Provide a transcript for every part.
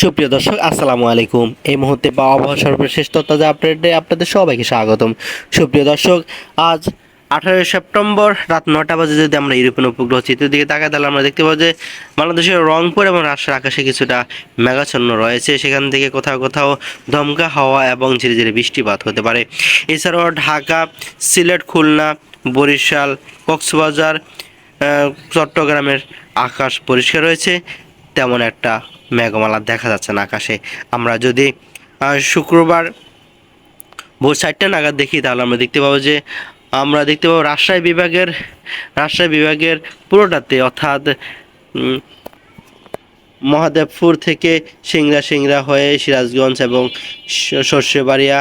সুপ্রিয় দর্শক, আসসালামু আলাইকুম। এই মুহূর্তে বা আবহাওয়া সর্বশেষ তথ্য আপডেটে আপনাদের সবাইকে স্বাগতম। সুপ্রিয় দর্শক, আজ আঠারোই সেপ্টেম্বর রাত নটা বাজে যদি আমরা ইউরোপিয়ান উপগ্রহ চিত্রের দিকে তাকাই, তাহলে আমরা দেখতে পাবো যে বাংলাদেশের রংপুর এবং রাজশাহীর আকাশে কিছুটা মেঘাচ্ছন্ন রয়েছে। সেখান থেকে কোথাও কোথাও ধমকা, হাওয়া এবং ধীরে ধীরে বৃষ্টিপাত হতে পারে। এছাড়াও ঢাকা, সিলেট, খুলনা, বরিশাল, কক্সবাজার চট্টগ্রামের আকাশ পরিষ্কার রয়েছে। তেমন একটা মেঘমালা দেখা যাচ্ছে না আকাশে। আমরা যদি শুক্রবার ভোর চারটে নাগাদ দেখি, তাহলে আমরা দেখতে পাবো যে, আমরা দেখতে পাবো রাজশাহী বিভাগের রাজশাহী বিভাগের পুরোটাতে অর্থাৎ মহাদেবপুর থেকে সিংরা সিংরা হয়ে সিরাজগঞ্জ এবং সর্ষেবাড়িয়া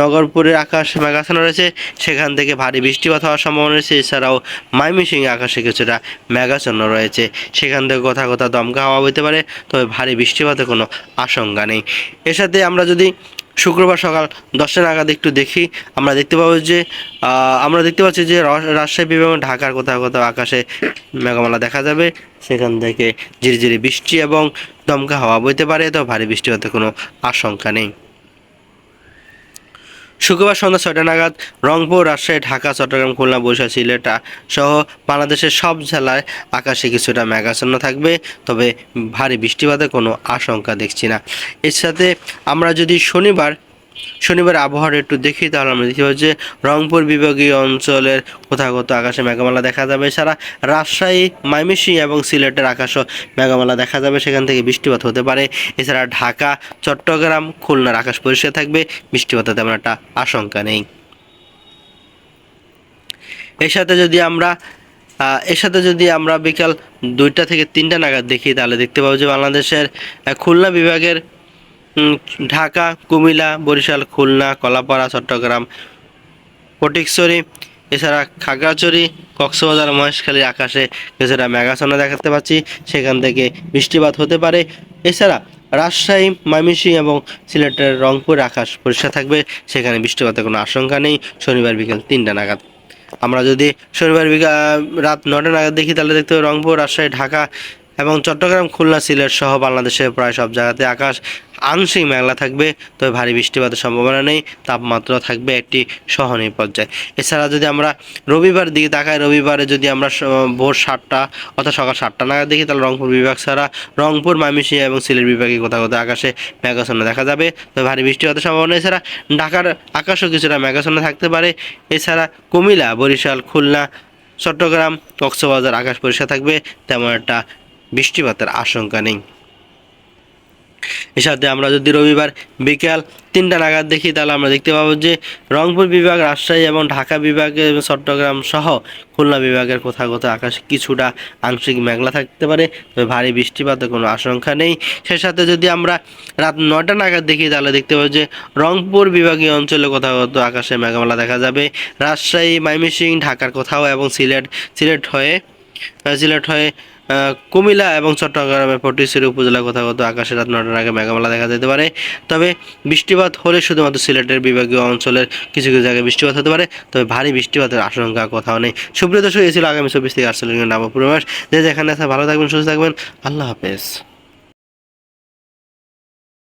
নগরপুরের আকাশ মেঘাচ্ছন্ন রয়েছে। সেখান থেকে ভারী বৃষ্টিপাত হওয়ার সম্ভাবনা রয়েছে। এছাড়াও মাইমিসিং আকাশে কিছুটা মেঘাছন্ন রয়েছে। সেখান থেকে কোথাও কোথাও দমকা হওয়া হতে পারে, তবে ভারী বৃষ্টিপাতের কোনো আশঙ্কা নেই। এর সাথে আমরা যদি শুক্রবার সকাল দশটা নাগাদ একটু দেখি। আমরা দেখতে পাবো যে আমরা দেখতে পাচ্ছি যে রাজশাহী এবং ঢাকার কোথাও কোথাও আকাশে মেঘমালা দেখা যাবে। সেখান থেকে ঝিরিঝিরি বৃষ্টি এবং দমকা হাওয়া বইতে পারে তো ভারী বৃষ্টি হতে কোনো আশঙ্কা নেই। শুক্রবার সন্ধ্যা ছয়টা নাগাদ রংপুর, রাজশাহী, ঢাকা, চট্টগ্রাম, খুলনা, বরিশাল, সিলেটা সহ বাংলাদেশের সব জেলায় আকাশে কিছুটা মেঘাচ্ছন্ন থাকবে, তবে ভারী বৃষ্টিপাতের কোনো আশঙ্কা দেখছি না। এর সাথে আমরা যদি শনিবার শনিবার আবহাওয়ার একটু দেখি, তাহলে আমরা দেখতে পাচ্ছি রংপুর বিভাগীয় অঞ্চলের কোথাও আকাশে মেঘমালা দেখা যাবে। এছাড়া রাজশাহী, ময়মনসিংহ এবং সিলেটের আকাশও মেঘমালা দেখা যাবে। সেখান থেকে বৃষ্টিপাত হতে পারে। এছাড়া ঢাকা, চট্টগ্রাম, খুলনার আকাশ পরিষ্কার থাকবে। বৃষ্টিপাতের তেমন একটা আশঙ্কা নেই। এর সাথে যদি আমরা এর সাথে যদি আমরা বিকাল দুইটা থেকে তিনটা নাগাদ দেখি, তাহলে দেখতে পাবো যে বাংলাদেশের খুলনা বিভাগের ঢাকা, কুমিল্লা, বরিশাল, খুলনা, কলাপাড়া, চট্টগ্রাম ফটিকছড়ি এছাড়া খাগড়াছড়ি, কক্সবাজার মহেশখালীর আকাশে কিছুটা মেঘাচ্ছন্ন দেখাতে পাচ্ছি। সেখান থেকে বৃষ্টিপাত হতে পারে। এছাড়া রাজশাহী, ময়মনসিংহ এবং সিলেটের রংপুর আকাশ পরিষ্কার থাকবে। সেখানে বৃষ্টিপাতের কোনো আশঙ্কা নেই। শনিবার বিকেল তিনটা নাগাদ। আমরা যদি শনিবার বিকাল রাত নটা নাগাদ দেখি, তাহলে দেখতে পাবো রংপুর, রাজশাহী, ঢাকা এবং চট্টগ্রাম, খুলনা, সিলেট সহ বাংলাদেশের প্রায় সব জায়গাতে আকাশ আংশিক মেঘলা থাকবে, তবে ভারী বৃষ্টিপাতের সম্ভাবনা নেই, তাপমাত্রা থাকবে একটি সহনীয় পর্যায়ে। এছাড়া যদি আমরা রবিবার দিকে তাকাই, রবিবারে যদি আমরা ভোর সাতটা অর্থাৎ সকাল সাতটা নাগাদ দেখি, তাহলে রংপুর বিভাগ ছাড়া রংপুর, ময়মনসিংহ এবং সিলেট বিভাগে কোথাও কোথাও আকাশে মেঘাচ্ছন্ন দেখা যাবে, তবে ভারী বৃষ্টিপাতের সম্ভাবনা এছাড়া ঢাকার আকাশও কিছুটা মেঘাচ্ছন্ন থাকতে পারে। এছাড়া কুমিল্লা, বরিশাল, খুলনা, চট্টগ্রাম, কক্সবাজার আকাশ পরিষ্কার থাকবে, তেমন একটা বৃষ্টিপাতের আশঙ্কা নেই। এর সাথে আমরা যদি রবিবার বিকাল তিনটা নাগাদ দেখি, তাহলে আমরা দেখতে পাবো যে রংপুর বিভাগ, রাজশাহী এবং ঢাকা বিভাগে চট্টগ্রাম সহ খুলনা বিভাগের কোথাও কোথাও আকাশে কিছুটা আংশিক মেঘলা থাকতে পারে, তবে ভারী বৃষ্টিপাতের কোনো আশঙ্কা নেই। সে সাথে যদি আমরা রাত নটা নাগাদ দেখি, তাহলে দেখতে পাবো যে রংপুর বিভাগীয় অঞ্চলে কোথাও কোথাও আকাশে মেঘমালা দেখা যাবে। রাজশাহী মাইমিসিং ঢাকার কোথাও এবং সিলেট সিলেট হয়ে সিলেট হয়ে কুমিলা কুমিল্লা এবং চট্টগ্রামের পটিসির উপজেলা কোথাও আকাশে রাত নটার আগে মেঘামালা দেখা যেতে পারে। তবে বৃষ্টিপাত হলে শুধুমাত্র সিলেটের বিভাগীয় অঞ্চলের কিছু কিছু জায়গায় বৃষ্টিপাত হতে পারে, তবে ভারী বৃষ্টিপাতের আশঙ্কা কোথাও নেই। সুপ্রিয় দর্শক এ ছিল আগামী চব্বিশ থেকে আটচল্লিশ ঘণ্টা যে যেখানে আছে, ভালো থাকবেন, সুস্থ থাকবেন। আল্লাহ হাফেজ।